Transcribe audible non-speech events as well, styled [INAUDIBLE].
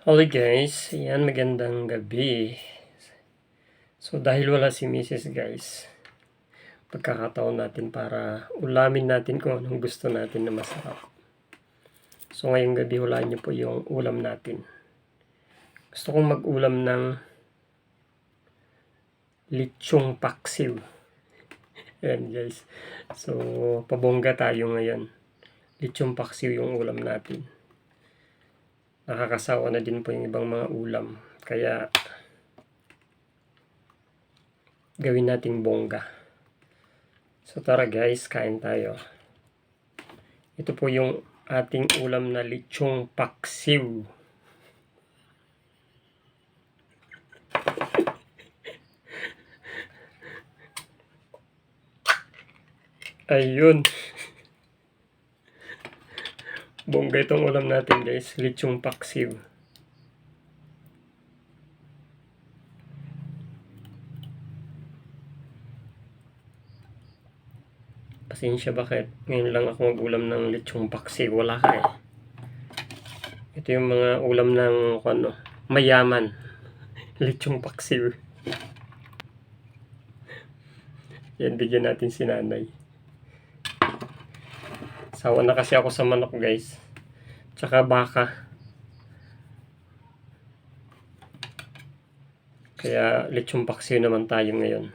Hello guys, yan magandang gabi. So dahil wala si Mrs. guys, pagkakataon natin para ulamin natin kung anong gusto natin na masarap. So ngayong gabi hulaan niyo po yung ulam natin. Gusto kong mag-ulam ng lechong paksiw. [LAUGHS] Ayan guys. So pabongga tayo ngayon. Lechong paksiw yung ulam natin nakakasawa na din po yung ibang mga ulam. Kaya, gawin nating bongga. So tara guys, kain tayo. Ito po yung ating ulam na lechong paksiw. [LAUGHS] Ayun. Bongga itong ulam natin guys. Lechong paksiw. Pasensya bakit ngayon lang ako mag-ulam ng lechong paksiw. Wala ka eh. Ito yung mga ulam ng ano, mayaman. [LAUGHS] lechong paksiw. Yan, bigyan natin si nanay. Sawa na kasi ako sa manok guys. Tsaka baka. Kaya lechong paksiw naman tayo ngayon.